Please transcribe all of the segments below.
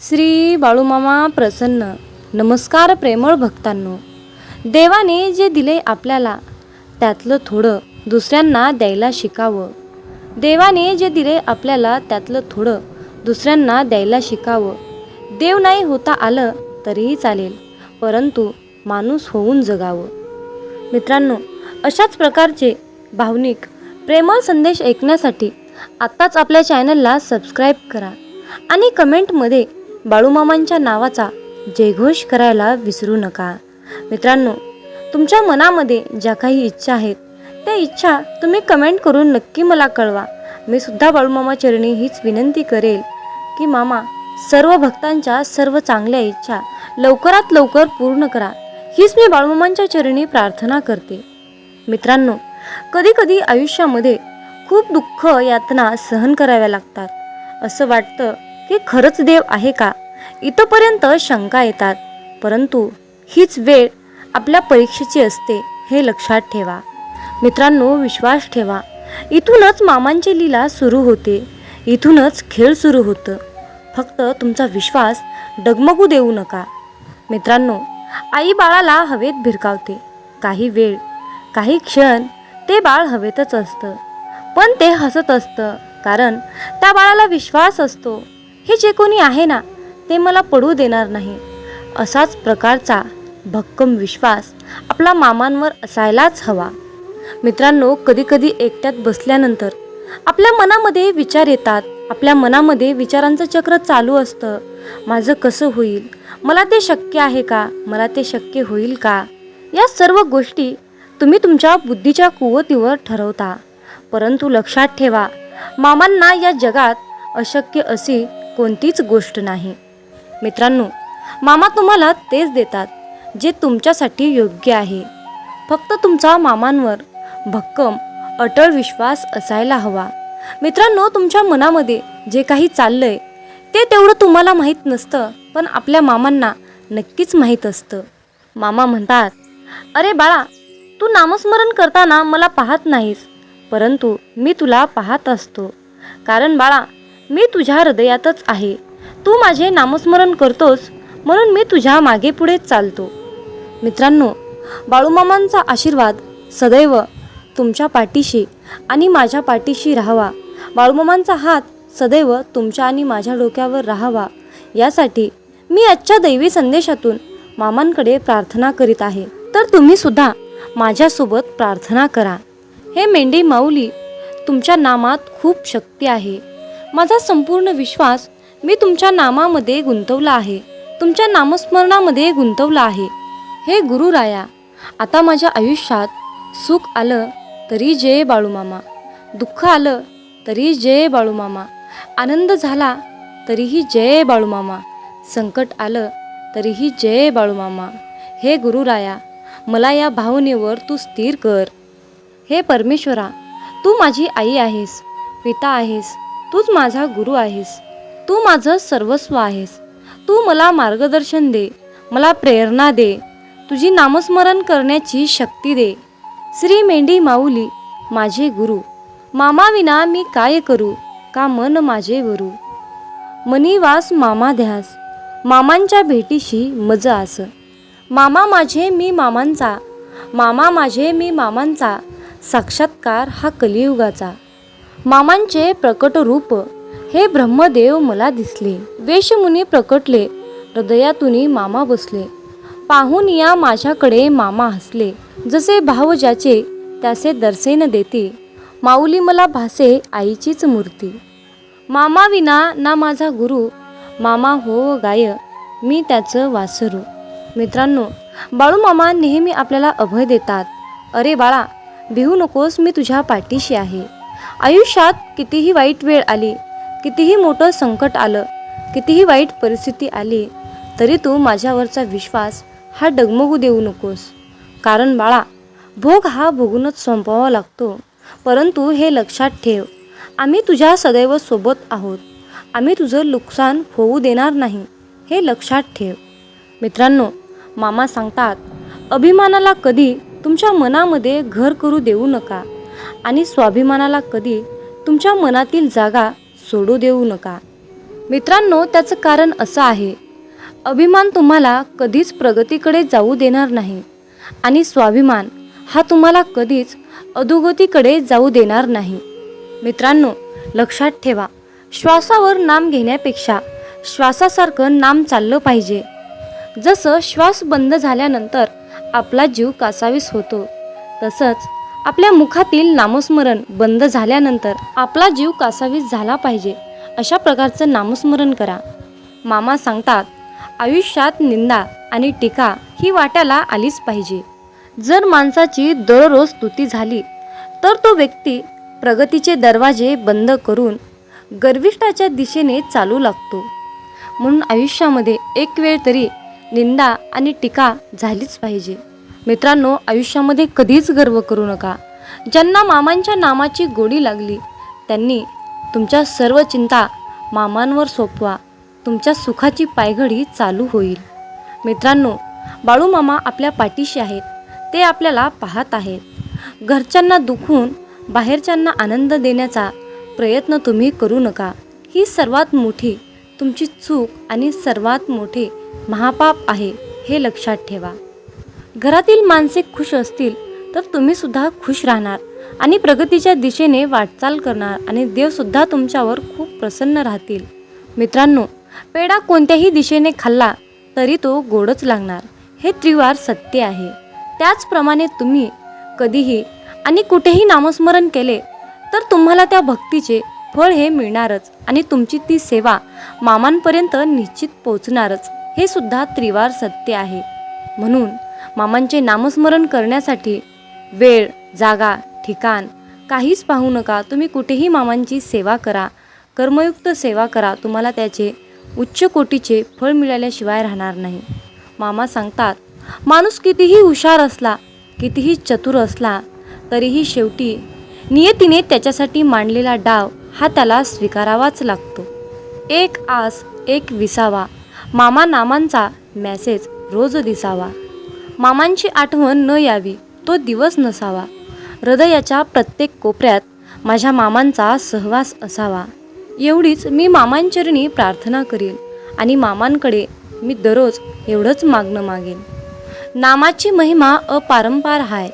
श्री बाळूमामा प्रसन्न. नमस्कार प्रेमळ भक्तांनो. देवाने जे दिले आपल्याला त्यातलं थोडं दुसऱ्यांना द्यायला शिकावं. देवाने जे दिले आपल्याला त्यातलं थोडं दुसऱ्यांना द्यायला शिकावं. देव नाही होता आलं तरीही चालेल परंतु माणूस होऊन जगावं. मित्रांनो अशाच प्रकारचे भावनिक प्रेमळ संदेश ऐकण्यासाठी आत्ताच आपल्या चॅनलला सबस्क्राईब करा आणि कमेंटमध्ये बाळूमामांच्या नावाचा जयघोष करायला विसरू नका. मित्रांनो तुमच्या मनामध्ये ज्या काही इच्छा आहेत त्या इच्छा तुम्ही कमेंट करून नक्की मला कळवा. मी सुद्धा बाळूमामा चरणी हीच विनंती करेल की मामा सर्व भक्तांच्या सर्व चांगल्या इच्छा लवकरात लवकर पूर्ण करा. हीच मी बाळूमामांच्या चरणी प्रार्थना करते. मित्रांनो कधी कधी आयुष्यामध्ये खूप दुःख यातना सहन कराव्या लागतात. असं वाटतं की खरंच देव आहे का? इथंपर्यंत शंका येतात. परंतु हीच वेळ आपल्या परीक्षेची असते हे लक्षात ठेवा. मित्रांनो विश्वास ठेवा. इथूनच मामांची लीला सुरू होते. इथूनच खेळ सुरू होतं. फक्त तुमचा विश्वास डगमगू देऊ नका. मित्रांनो आई बाळाला हवेत भिरकावते. काही वेळ काही क्षण ते बाळ हवेतच असतं. पण ते हसत असतं कारण त्या बाळाला विश्वास असतो. हे जे कोणी आहे ना ते मला पडू देणार नाही. असाच प्रकारचा भक्कम विश्वास आपला मामांवर असायलाच हवा. मित्रांनो कधीकधी एकट्यात बसल्यानंतर आपल्या मनामध्ये विचार येतात. आपल्या मनामध्ये विचारांचं चक्र चालू असतं. माझं कसं होईल? मला ते शक्य आहे का? मला ते शक्य होईल का? या सर्व गोष्टी तुम्ही तुमच्या बुद्धीच्या कुवतीवर ठरवता. परंतु लक्षात ठेवा मामांना या जगात अशक्य अशी कोणतीच गोष्ट नाही. मित्रांनो मामा तुम्हाला तेच देतात जे तुमच्यासाठी योग्य आहे. फक्त तुमचा मामांवर भक्कम अटळ विश्वास असायला हवा. मित्रांनो तुमच्या मनामध्ये जे काही चाललंय ते तेवढं तुम्हाला माहीत नसतं पण आपल्या मामांना नक्कीच माहीत असतं. मामा म्हणतात अरे बाळा तू नामस्मरण करताना मला पाहत नाहीस परंतु मी तुला पाहत असतो. कारण बाळा मी तुझ्या हृदयातच आहे. तू माझे नामस्मरण करतोस म्हणून मी तुझ्या मागे पुढे चालतो. मित्रांनो बाळूमामांचा आशीर्वाद सदैव तुमच्या पाठीशी आणि माझ्या पाठीशी राहावा. बाळूमामांचा हात सदैव तुमच्या आणि माझ्या डोक्यावर राहावा. यासाठी मी आजच्या दैवी संदेशातून मामांकडे प्रार्थना करीत आहे. तर तुम्ही सुद्धा माझ्यासोबत प्रार्थना करा. हे मेंढी माऊली तुमच्या नामात खूप शक्ती आहे. माझा संपूर्ण विश्वास मी तुमच्या नामामध्ये गुंतवला आहे. तुमच्या नामस्मरणामध्ये गुंतवला आहे. हे गुरुराया आता माझ्या आयुष्यात सुख आलं तरी जय बाळूमामा. दुःख आलं तरी जय बाळूमामा. आनंद झाला तरीही जय बाळूमामा. संकट आलं तरीही जय बाळूमामा. हे गुरुराया मला या भावनेवर तू स्थिर कर. हे परमेश्वरा तू माझी आई आहेस पिता आहेस तूच माझा गुरु आहेस. तू माझं सर्वस्व आहेस. तू मला मार्गदर्शन दे. मला प्रेरणा दे. तुझी नामस्मरण करण्याची शक्ती दे. श्री मेंढी माऊली माझे गुरु. मामाविना मी काय करू? का मन माझे वरू मनीवास मामा ध्यास मामांच्या भेटीशी मज आस. मामा माझे मी मामांचा. मामा माझे मी मामांचा. साक्षात्कार हा कलियुगाचा. मामांचे प्रकट रूप हे ब्रह्मदेव मला दिसले. वेशमुनी प्रकटले हृदयातून मामा बसले. पाहून या माझ्याकडे मामा हसले. जसे भाव ज्याचे त्याचे दर्शन देते. माऊली मला भासे आईचीच मूर्ती. मामा विना ना माझा गुरु. मामा हो गाय मी त्याचं वासरू. मित्रांनो बाळू मामा नेहमी आपल्याला अभय देतात. अरे बाळा भिवू नकोस मी तुझ्या पाठीशी आहे. आयुष्यात कितीही वाईट वेळ आली कितीही मोठं संकट आलं कितीही वाईट परिस्थिती आली तरी तू माझ्यावरचा विश्वास हा डगमगू देऊ नकोस. कारण बाळा भोग हा भोगूनच संपवावा लागतो. परंतु हे लक्षात ठेव आम्ही तुझ्या सदैव सोबत आहोत. आम्ही तुझं नुकसान होऊ देणार नाही हे लक्षात ठेव. मित्रांनो मामा सांगतात अभिमानाला कधी तुमच्या मनामध्ये घर करू देऊ नका. आणि स्वाभिमानाला कधी तुमच्या मनातील जागा सोडू देऊ नका. मित्रांनो त्याचं कारण असं आहे. अभिमान तुम्हाला कधीच प्रगतीकडे जाऊ देणार नाही. आणि स्वाभिमान हा तुम्हाला कधीच अधोगतीकडे जाऊ देणार नाही. मित्रांनो लक्षात ठेवा श्वासावर नाम घेण्यापेक्षा श्वासासारखं नाम चाललं पाहिजे. जसं श्वास बंद झाल्यानंतर आपला जीव कासावीस होतो तसंच आपल्या मुखातील नामस्मरण बंद झाल्यानंतर आपला जीव कासावीस झाला पाहिजे. अशा प्रकारचं नामस्मरण करा. मामा सांगतात आयुष्यात निंदा आणि टीका ही वाट्याला आलीच पाहिजे. जर माणसाची दररोज स्तुती झाली तर तो व्यक्ती प्रगतीचे दरवाजे बंद करून गर्विष्ठाच्या दिशेने चालू लागतो. म्हणून आयुष्यामध्ये एक वेळ तरी निंदा आणि टीका झालीच पाहिजे. मित्रांनो आयुष्यामध्ये कधीच गर्व करू नका. ज्यांना मामांच्या नामाची गोडी लागली त्यांनी तुमच्या सर्व चिंता मामांवर सोपवा. तुमच्या सुखाची पायघडी चालू होईल. मित्रांनो बाळूमामा आपल्या पाठीशी आहेत. ते आपल्याला पाहत आहेत. घरच्यांना दुखून बाहेरच्यांना आनंद देण्याचा प्रयत्न तुम्ही करू नका. ही सर्वात मोठी तुमची चूक आणि सर्वात मोठे महापाप आहे हे लक्षात ठेवा. घरातील माणसे खुश असतील तर तुम्ही सुद्धा खुश राहणार आणि प्रगतीच्या दिशेने वाटचाल करणार आणि देवसुद्धा तुमच्यावर खूप प्रसन्न राहतील. मित्रांनो पेढा कोणत्याही दिशेने खाल्ला तरी तो गोडच लागणार. हे त्रिवार सत्य आहे. त्याचप्रमाणे तुम्ही कधीही आणि कुठेही नामस्मरण केले तर तुम्हाला त्या भक्तीचे फळ हे मिळणारच आणि तुमची ती सेवा मामांपर्यंत निश्चित पोचणारच हे सुद्धा त्रिवार सत्य आहे. म्हणून मामांचे नामस्मरण करण्यासाठी वेळ जागा ठिकाण काहीच पाहू नका. तुम्ही कुठेही मामांची सेवा करा. कर्मयुक्त सेवा करा. तुम्हाला त्याचे उच्च कोटीचे फळ मिळाल्याशिवाय राहणार नाही. मामा सांगतात माणूस कितीही हुशार असला कितीही चतुर असला तरीही शेवटी नियतीने त्याच्यासाठी मांडलेला डाव हा त्याला स्वीकारावाच लागतो. एक आस एक विसावा. मामा नामांचा मॅसेज रोज दिसावा. मामांची आठवण न यावी तो दिवस नसावा. हृदयाच्या प्रत्येक कोपऱ्यात माझ्या मामांचा सहवास असावा. एवढीच मी मामांचरणी प्रार्थना करेन आणि मामांकडे मी दररोज एवढंच मागणं मागेन. नामाची महिमा अपारंपार हाय.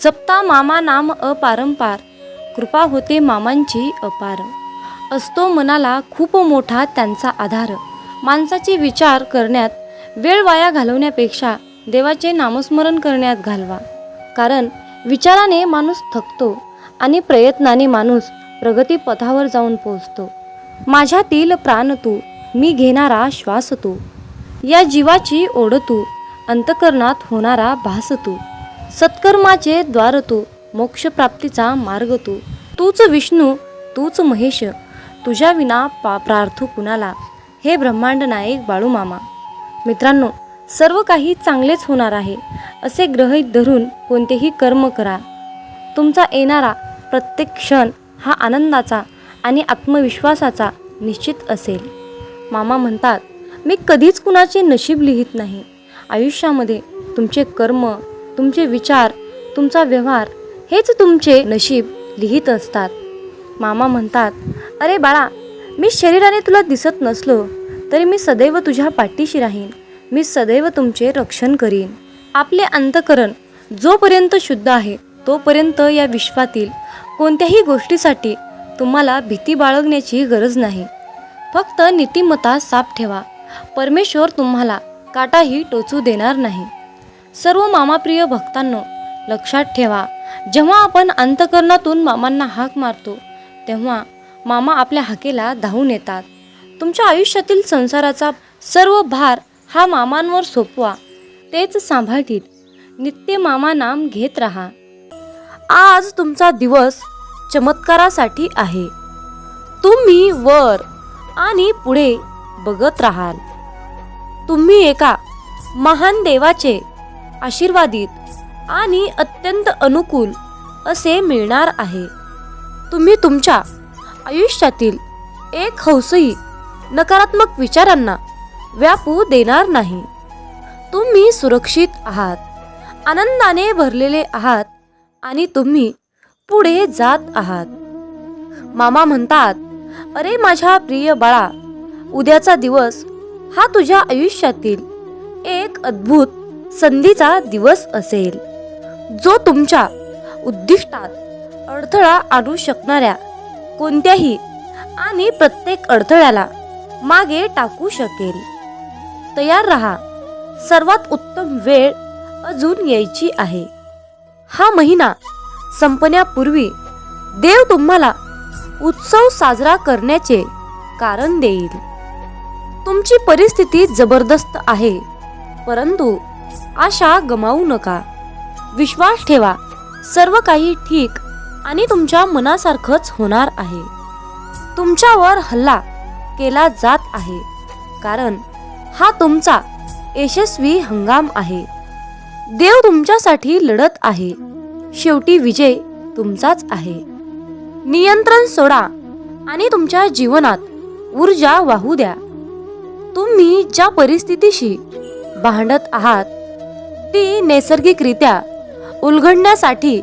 जपता मामा नाम अपारंपार. कृपा होते मामांची अपार. असतो मनाला खूप मोठा त्यांचा आधार. माणसाचे विचार करण्यात वेळ वाया घालवण्यापेक्षा देवाचे नामस्मरण करण्यात घालवा. कारण विचाराने माणूस थकतो आणि प्रयत्नाने माणूस प्रगती पथावर जाऊन पोहोचतो. माझ्यातील प्राण तू मी घेणारा श्वास तू. या जीवाची ओढ तू अंतकरणात होणारा भास तू. सत्कर्माचे द्वार तू मोक्षप्राप्तीचा मार्ग तू. तूच विष्णू तूच महेश तुझ्या विना पा प्रार्थू कुणाला? हे ब्रह्मांड नायक बाळूमामा. मित्रांनो सर्व काही चांगलेच होणार आहे असे ग्रहित धरून कोणतेही कर्म करा. तुमचा येणारा प्रत्येक क्षण हा आनंदाचा आणि आत्मविश्वासाचा निश्चित असेल. मामा म्हणतात मी कधीच कुणाचे नशीब लिहित नाही. आयुष्यामध्ये तुमचे कर्म तुमचे विचार तुमचा व्यवहार हेच तुमचे नशीब लिहित असतात. मामा म्हणतात अरे बाळा मी शरीराने तुला दिसत नसलो तरी मी सदैव तुझ्या पाठीशी राहीन. मी सदैव तुमचे रक्षण करीन. आपले अंतकरण जोपर्यंत शुद्ध आहे तोपर्यंत या विश्वातील कोणत्याही गोष्टीसाठी तुम्हाला भीती बाळगण्याची गरज नाही. फक्त नीतिमत्ता साफ ठेवा. परमेश्वर तुम्हाला काटाही टोचू देणार नाही. सर्व मामाप्रिय भक्तांनो लक्षात ठेवा जेव्हा आपण अंतकरणातून मामांना हाक मारतो तेव्हा मामा आपल्या हाकेला धावून येतात. तुमच्या आयुष्यातील संसाराचा सर्व भार हा मामांवर सोपवा. तेच सांभाळतील. नित्य मामा नाम घेत राहा. आज तुमचा दिवस चमत्कारासाठी आहे. तुम्ही वर आणि पुढे बघत राहाल. तुम्ही एका महान देवाचे आशीर्वादित आणि अत्यंत अनुकूल असे मिळणार आहे. तुम्ही तुमच्या आयुष्यातील एक हौसई नकारात्मक विचारांना व्यापू देणार नाही. तुम्ही सुरक्षित आहात. आनंदाने भरलेले आहात आणि तुम्ही पुढे जात आहात. मामा म्हणतात अरे माझ्या प्रिय बाळा उद्याचा दिवस हा तुझ्या आयुष्यातील एक अद्भुत संधीचा दिवस असेल. जो तुमच्या उद्दिष्टात अडथळा आणू शकणाऱ्या कोणत्याही आणि प्रत्येक अडथळ्याला मागे टाकू शकेल. तयार रहा. सर्वात उत्तम वेळ अजून यायची आहे. हा महिना संपण्यापूर्वी देव तुम्हाला उत्सव साजरा करण्याचे कारण देईल. तुमची परिस्थिती जबरदस्त आहे परंतु आशा गमावू नका. विश्वास ठेवा सर्व काही ठीक आणि तुमच्या मनासारखंच होणार आहे. तुमच्यावर हल्ला केला जात आहे कारण हा तुमचा यशस्वी हंगाम आहे. देव तुमच्यासाठी लढत आहे. शेवटी विजय तुमचाच आहे. नियंत्रण सोडा आणि तुमच्या जीवनात ऊर्जा वाहू द्या. तुम्ही ज्या परिस्थितीशी भांडत आहात ती नैसर्गिकरित्या उलगडण्यासाठी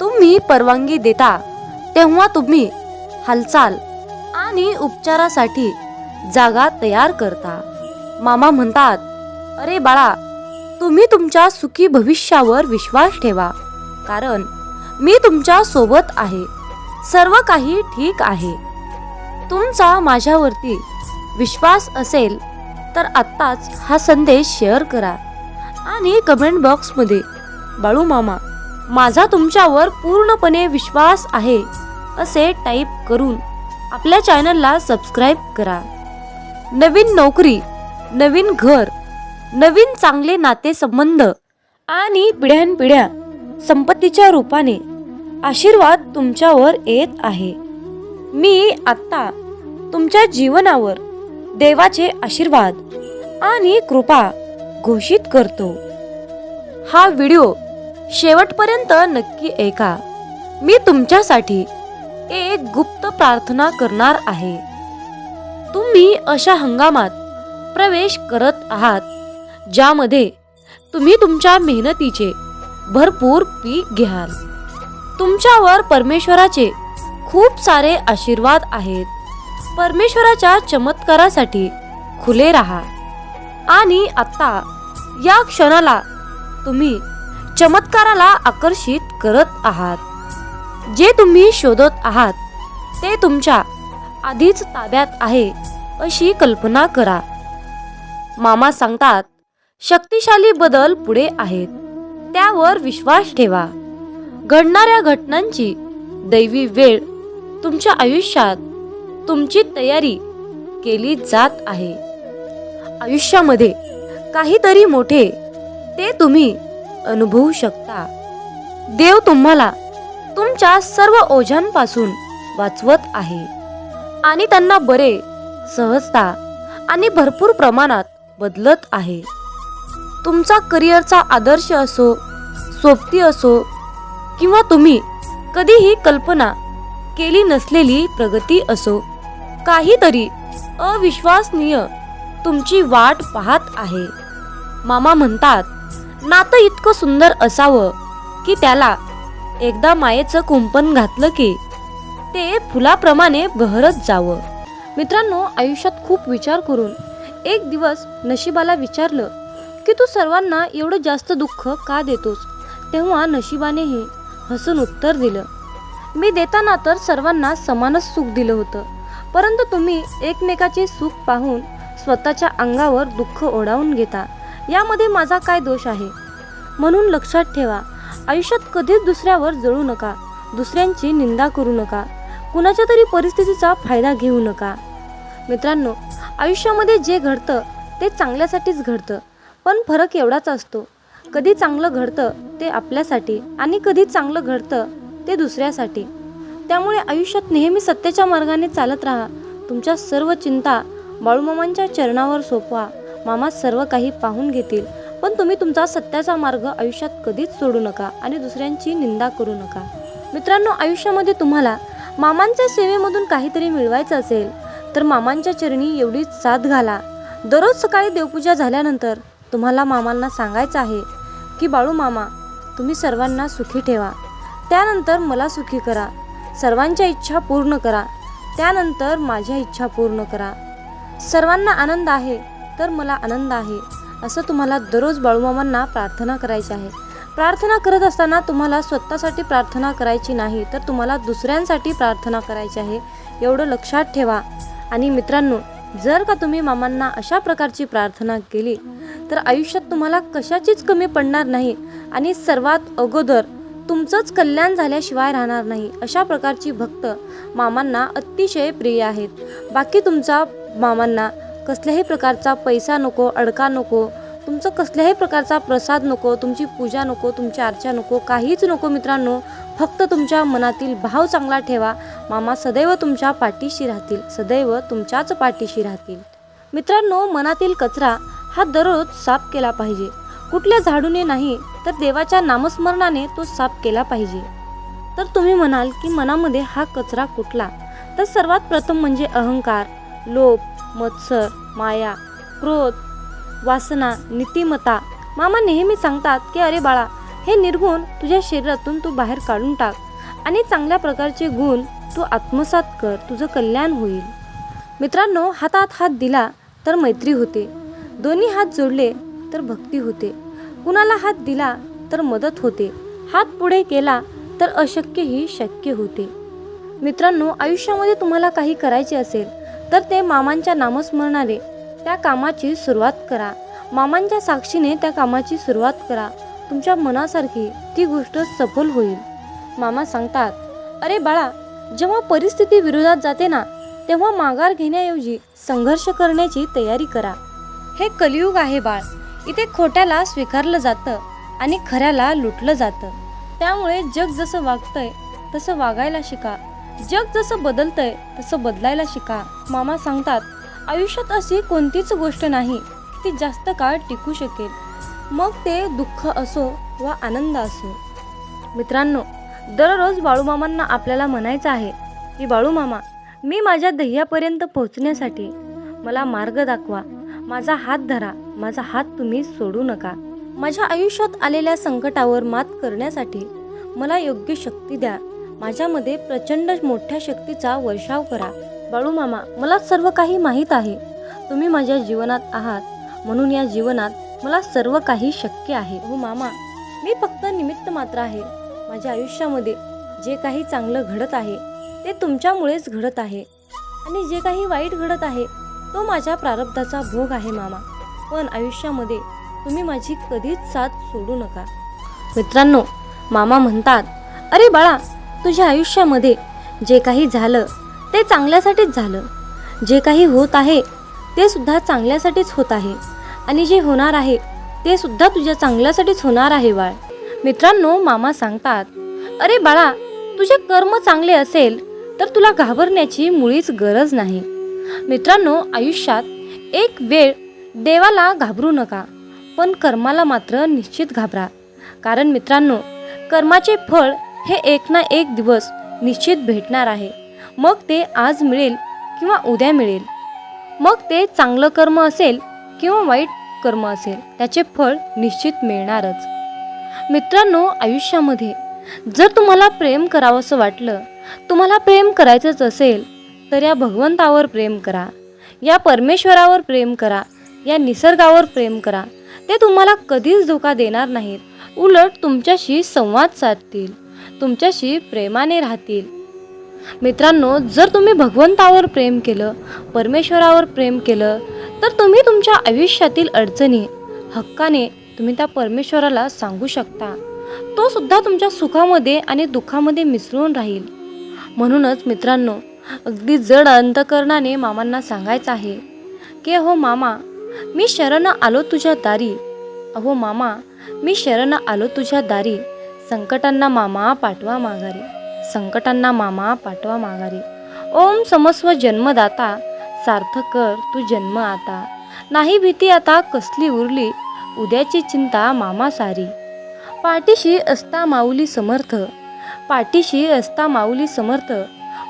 तुम्ही परवानगी देता तेव्हा तुम्ही हालचाल आणि उपचारासाठी जागा तयार करता. मामा म्हणतात अरे बाळा तुम्ही तुमच्या सुखी भविष्यावर विश्वास ठेवा कारण मी तुमच्यासोबत आहे. सर्व काही ठीक आहे. तुमचा माझ्यावरती विश्वास असेल तर आत्ताच हा संदेश शेअर करा आणि कमेंट बॉक्समध्ये बाळू मामा माझा तुमच्यावर पूर्णपणे विश्वास आहे असे टाईप करून आपल्या चॅनलला सबस्क्राईब करा. नवीन नोकरी नवीन घर नवीन चांगले नातेसंबंध आणि पिढ्यानपिढ्या संपत्तीच्या रूपाने आशीर्वाद तुमच्यावर येत आहे. मी आत्ता तुमच्या जीवनावर देवाचे आशीर्वाद आणि कृपा घोषित करतो. हा व्हिडिओ शेवटपर्यंत नक्की ऐका. मी तुमच्यासाठी एक गुप्त प्रार्थना करणार आहे. तुम्ही अशा हंगामात प्रवेश करत आहात ज्यामध्ये तुम्ही तुमच्या मेहनतीचे भरपूर पीक घ्याल. तुमच्यावर परमेश्वराचे खूप सारे आशीर्वाद आहेत. परमेश्वराच्या चमत्कारासाठी खुले राहा. आणि आत्ता या क्षणाला तुम्ही चमत्काराला आकर्षित करत आहात. जे तुम्ही शोधत आहात ते तुमच्या आधीच ताब्यात आहे अशी कल्पना करा. मामा सांगतात शक्तिशाली बदल पुढे आहेत. त्यावर विश्वास ठेवा. घडणाऱ्या घटनांची दैवी वेळ तुमच्या आयुष्यात तुमची तयारी केली जात आहे. आयुष्यामध्ये काहीतरी मोठे ते तुम्ही अनुभवू शकता. देव तुम्हाला तुमच्या सर्व ओझ्यांपासून वाचवत आहे आणि त्यांना बरे सहजता आणि भरपूर प्रमाणात बदलत आहे. तुमचा करिअरचा आदर्श असो सोबती असो किंवा तुम्ही कधीही कल्पना केली नसलेली प्रगती असो काहीतरी अविश्वसनीय तुमची वाट पाहत आहे. मामा म्हणतात नातं इतकं सुंदर असावं की त्याला एकदा मायेचं कुंपण घातलं की ते फुलाप्रमाणे बहरत जावं. मित्रांनो आयुष्यात खूप विचार करून एक दिवस नशिबाला विचारलं की तू सर्वांना एवढं जास्त दुःख का देतोस? तेव्हा नशिबानेही हसून उत्तर दिलं मी देताना तर सर्वांना समानच सुख दिलं होतं परंतु तुम्ही एकमेकाचे सुख पाहून स्वतःच्या अंगावर दुःख ओढावून घेता. यामध्ये माझा काय दोष आहे? म्हणून लक्षात ठेवा आयुष्यात कधीच दुसऱ्यावर जळू नका दुसऱ्यांची निंदा करू नका कुणाच्या तरी परिस्थितीचा फायदा घेऊ नका. मित्रांनो आयुष्यामध्ये जे घडतं ते चांगल्यासाठीच घडतं. पण फरक एवढाच असतो. कधी चांगलं घडतं ते आपल्यासाठी आणि कधी चांगलं घडतं ते दुसऱ्यासाठी. त्यामुळे आयुष्यात नेहमी सत्याच्या मार्गाने चालत राहा. तुमच्या सर्व चिंता बाळूमामांच्या चरणावर सोपवा. मामा सर्व काही पाहून घेतील. पण तुम्ही तुमचा सत्याचा मार्ग आयुष्यात कधीच सोडू नका आणि दुसऱ्यांची निंदा करू नका. मित्रांनो आयुष्यामध्ये तुम्हाला मामांच्या सेवेमधून काहीतरी मिळवायचं असेल. तर मामांच्या चरणी एवढी साथ घाला. दररोज सकाळी देवपूजा झाल्यानंतर तुम्हाला मामांना सांगायचं आहे की बाळू मामा तुम्ही सर्वांना सुखी ठेवा. त्यानंतर मला सुखी करा. सर्वांच्या इच्छा पूर्ण करा. त्यानंतर माझ्या इच्छा पूर्ण करा. सर्वांना आनंद आहे तर मला आनंद आहे. असं तुम्हाला दररोज बाळूमामांना प्रार्थना करायची आहे. प्रार्थना करत असताना तुम्हाला स्वतःसाठी प्रार्थना करायची नाही तर तुम्हाला दुसऱ्यांसाठी प्रार्थना करायची आहे. एवढं लक्षात ठेवा. आणि मित्रांनो जर का तुम्ही मामांना अशा प्रकारची प्रार्थना केली तर आयुष्यात तुम्हाला कशाचीच कमी पडणार नाही आणि सर्वात अगोदर तुमचंच कल्याण झाल्याशिवाय राहणार नाही अशा प्रकारची भक्त मामांना अतिशय प्रिय आहेत. बाकी तुमचा मामांना कसल्याही प्रकारचा पैसा नको अडका नको तुमचं कसल्याही प्रकारचा प्रसाद नको तुमची पूजा नको तुमची अर्चा नको काहीच नको मित्रांनो फक्त तुमच्या मनातील भाव चांगला ठेवा. मामा सदैव तुमच्या पाठीशी राहतील. सदैव तुमच्याच पाठीशी राहतील. मित्रांनो मनातील कचरा हा दररोज साफ केला पाहिजे. कुठल्या झाडूने नाही तर देवाच्या नामस्मरणाने तो साफ केला पाहिजे. तर तुम्ही म्हणाल की मनामध्ये हा कचरा कुठला? तर सर्वात प्रथम म्हणजे अहंकार लोभ मत्सर माया क्रोध वासना नीतिमता मामा नेहमी सांगतात की अरे बाळा हे निर्गुण तुझ्या शरीरातून तू बाहेर काढून टाक आणि चांगल्या प्रकारचे गुण तू आत्मसात कर तुझं कल्याण होईल. मित्रांनो हातात हात दिला तर मैत्री होते. दोन्ही हात जोडले तर भक्ती होते. कुणाला हात दिला तर मदत होते. हात पुढे केला तर अशक्यही शक्य होते. मित्रांनो आयुष्यामध्ये तुम्हाला काही करायचे असेल तर ते मामांच्या नामस्मरणाने त्या कामाची सुरुवात करा. मामांच्या साक्षीने त्या कामाची सुरुवात करा. तुमच्या मनासारखी ती गोष्ट सफल होईल. मामा सांगतात अरे बाळा जेव्हा परिस्थिती विरोधात जाते ना तेव्हा माघार घेण्याऐवजी संघर्ष करण्याची तयारी करा. हे कलियुग आहे बाळ. इथे खोट्याला स्वीकारलं जातं आणि खऱ्याला लुटलं जातं. त्यामुळे जग जसं वागतंय तसं वागायला शिका. जग जसं बदलतंय तसं बदलायला शिका. मामा सांगतात आयुष्यात अशी कोणतीच गोष्ट नाही ती जास्त काळ टिकू शकेल. मग ते दुःख असो वा आनंद असो. मित्रांनो दररोज बाळूमामांना आपल्याला म्हणायचं आहे की बाळूमामा मी माझ्या ध्येयापर्यंत पोहोचण्यासाठी मला मार्ग दाखवा. माझा हात धरा. माझा हात तुम्ही सोडू नका. माझ्या आयुष्यात आलेल्या संकटावर मात करण्यासाठी मला योग्य शक्ती द्या. माझ्यामध्ये प्रचंड मोठ्या शक्तीचा वर्षाव करा. बाळूमामा मला सर्व काही माहीत आहे. तुम्ही माझ्या जीवनात आहात. म्हणून या जीवनात मला सर्व काही शक्य आहे. हो मामा मी फक्त निमित्त मात्र आहे. माझ्या आयुष्यामध्ये जे काही चांगलं घडत आहे ते तुमच्यामुळेच घडत आहे. आणि जे काही वाईट घडत आहे तो माझ्या प्रारब्धाचा भोग आहे मामा. पण आयुष्यामध्ये तुम्ही माझी कधीच साथ सोडू नका. मित्रांनो मामा म्हणतात अरे बाळा तुझ्या आयुष्यामध्ये जे काही झालं ते चांगल्यासाठीच झालं. जे काही होत आहे ते सुद्धा चांगल्यासाठीच होत आहे. आणि जे होणार आहे ते सुद्धा तुझ्या चांगल्यासाठीच होणार आहे बाळ. मित्रांनो मामा सांगतात अरे बाळा तुझे कर्म चांगले असेल तर तुला घाबरण्याची मुळीच गरज नाही. मित्रांनो आयुष्यात एक वेळ देवाला घाबरू नका पण कर्माला मात्र निश्चित घाबरा. कारण मित्रांनो कर्माचे फळ हे एक ना एक दिवस निश्चित भेटणार आहे. मग ते आज मिळेल किंवा उद्या मिळेल. मग ते चांगलं कर्म असेल किंवा वाईट कर्म असेल त्याचे फळ निश्चित मिळणारच. मित्रांनो आयुष्यामध्ये जर तुम्हाला प्रेम करावंसं वाटलं तुम्हाला प्रेम करायचंच असेल तर या भगवंतावर प्रेम करा या परमेश्वरावर प्रेम करा या निसर्गावर प्रेम करा. ते तुम्हाला कधीच धोका देणार नाहीत. उलट तुमच्याशी संवाद साधतील तुमच्याशी प्रेमाने राहतील. मित्रांनो जर तुम्ही भगवंतावर प्रेम केलं परमेश्वरावर प्रेम केलं तर तुम्ही तुमच्या आयुष्यातील अडचणी हक्काने तुम्ही त्या परमेश्वराला सांगू शकता. तो सुद्धा तुमच्या सुखामध्ये आणि दुःखामध्ये मिसळून राहील. म्हणूनच मित्रांनो अगदी जड अंतकरणाने मामांना सांगायचं आहे की अहो मामा मी शरण आलो तुझ्या दारी. अहो मामा मी शरण आलो तुझ्या दारी. संकटांना मामा पाठवा माघारी. संकटांना मामा पाठवा माघारी. ओम समस्व जन्मदाता सार्थक कर तू जन्म आता. नाही भीती आता कसली उरली उद्याची चिंता मामा सारी. पाठीशी असता माऊली समर्थ पाठीशी असता माऊली समर्थ.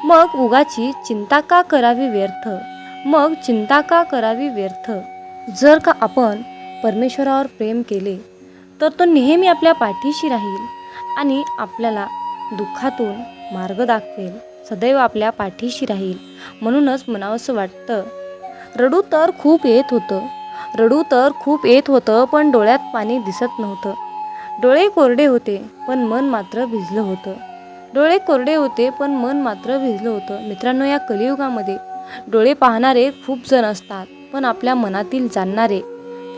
मग उगाची चिंता का करावी व्यर्थ? मग चिंता का करावी व्यर्थ? जर का आपण परमेश्वरावर प्रेम केले तर तो नेहमी आपल्या पाठीशी राहील आणि आपल्याला दुःखातून मार्ग दाखवेल सदैव आपल्या पाठीशी राहील. म्हणूनच म्हणावंसं वाटतं रडू तर खूप येत होतं रडू तर खूप येत होतं पण डोळ्यात पाणी दिसत नव्हतं. डोळे कोरडे होते पण मन मात्र भिजलं होतं. डोळे कोरडे होते पण मन मात्र भिजलं होतं. मित्रांनो या कलियुगामध्ये डोळे पाहणारे खूप जण असतात पण आपल्या मनातील जाणणारे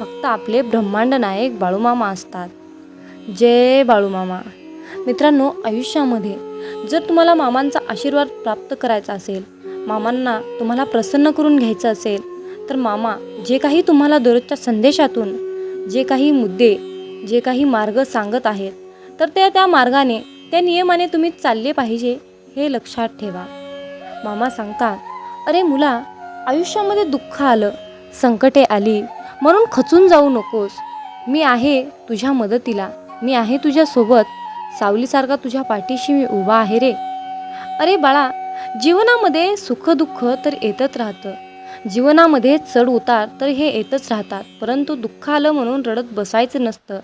फक्त आपले ब्रह्मांड नायक बाळूमामा असतात. जय बाळूमामा. मित्रांनो आयुष्यामध्ये जर तुम्हाला मामांचा आशीर्वाद प्राप्त करायचा असेल मामांना तुम्हाला प्रसन्न करून घ्यायचं असेल तर मामा जे काही तुम्हाला दररोजच्या संदेशातून जे काही मुद्दे जे काही मार्ग सांगत आहेत तर त्या त्या मार्गाने त्या नियमाने तुम्ही चालले पाहिजे हे लक्षात ठेवा. मामा सांगतात अरे मुला आयुष्यामध्ये दुःख आलं संकटे आली म्हणून खचून जाऊ नकोस. मी आहे तुझ्या मदतीला मी आहे तुझ्यासोबत सावलीसारखा तुझ्या पाठीशी मी उभा आहे रे. अरे बाळा जीवनामध्ये सुखदुःख तर येतच राहतं. जीवनामध्ये चढ उतार तर हे येतच राहतात परंतु दुःख आलं म्हणून रडत बसायचं नसतं.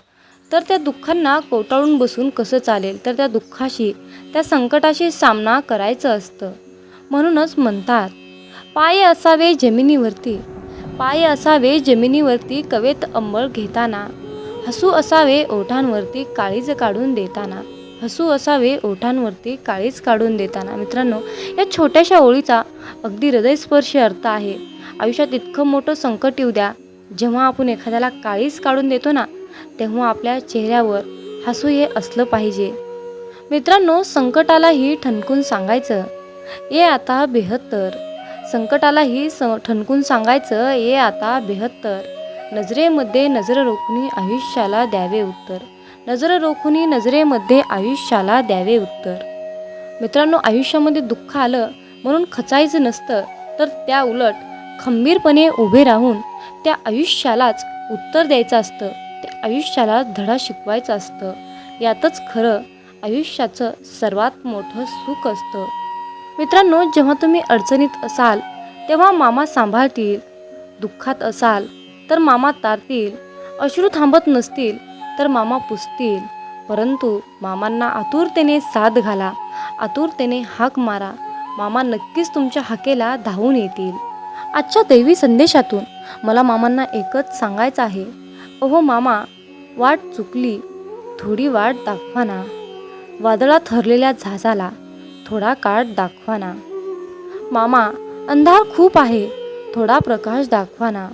तर त्या दुःखांना कोटाळून बसून कसं चालेल? तर त्या दुःखाशी त्या संकटाशी सामना करायचं असतं. म्हणूनच म्हणतात पाय असावे जमिनीवरती. पाय असावे जमिनीवरती कवेत अंबळ घेताना. हसू असावे ओठांवरती काळीज काढून देताना. हसू असावे ओठांवरती काळीज काढून देताना. मित्रांनो या छोट्याशा ओळीचा अगदी हृदयस्पर्शी अर्थ आहे. आयुष्यात इतकं मोठं संकट येऊ द्या. जेव्हा आपण एखाद्याला काळीज काढून देतो ना तेव्हा आपल्या चेहऱ्यावर हसू हे असलं पाहिजे. मित्रांनो संकटालाही ठणकून सांगायचं ये आता बेहत्तर. संकटालाही स ठणकून सांगायचं ये आता बेहत्तर. नजरेमध्ये नजर रोखून आयुष्याला द्यावे उत्तर. नजर रोखून नजरेमध्ये आयुष्याला द्यावे उत्तर. मित्रांनो आयुष्यामध्ये दुःख आलं म्हणून खचायचं नसतं तर त्या उलट खंबीरपणे उभे राहून त्या आयुष्यालाच उत्तर द्यायचं असतं. त्या आयुष्याला धडा शिकवायचा असतं. यातच खरं आयुष्याचं सर्वात मोठं सुख असतं. मित्रांनो जेव्हा तुम्ही अडचणीत असाल तेव्हा मामा सांभाळतील. दुःखात असाल तर मामा तारतील. अश्रू थांबत नसतील तर मामा पुसतील. परंतु मामांना आतुरतेने साथ घाला. आतुरतेने हाक मारा. मामा नक्कीच तुमच्या हाकेला धावून येतील. आजच्या दैवी संदेशातून मला मामांना एकच सांगायचं आहे. अहो मामा वाट चुकली. थोडी वाट दाखवाना. वादळात हरलेल्या झाजाला थोडा काळ दाखवाना. मामा अंधार खूप आहे. थोडा प्रकाश दाखवाना.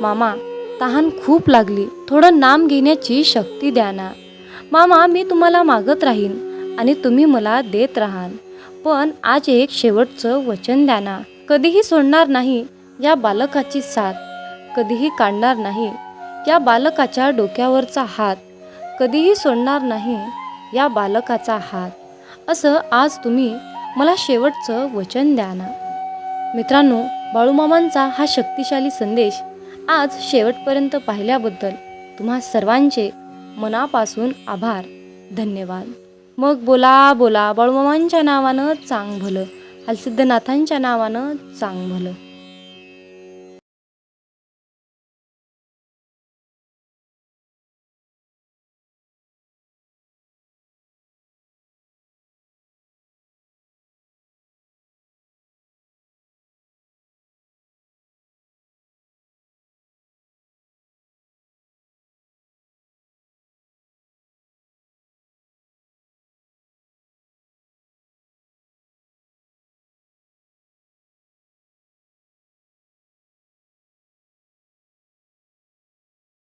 मामा तहान खूप लागली. थोडं नाम घेण्याची शक्ती द्या ना. मामा मी तुम्हाला मागत राहीन आणि तुम्ही मला देत राहाल पण आज एक शेवटचं वचन द्या ना. कधीही सोडणार नाही या बालकाची साथ. कधीही काढणार नाही या बालकाच्या डोक्यावरचा हात. कधीही सोडणार नाही या बालकाचा हात. असं आज तुम्ही मला शेवटचं वचन द्या ना. मित्रांनो बाळूमामांचा हा शक्तिशाली संदेश आज शेवटपर्यंत पाहिल्याबद्दल तुम्हा सर्वांचे मनापासून आभार. धन्यवाद. मग बोला बोला बाळूमामांच्या नावानं चांग भलं हलसिद्धनाथांच्या नावानं चांग भलं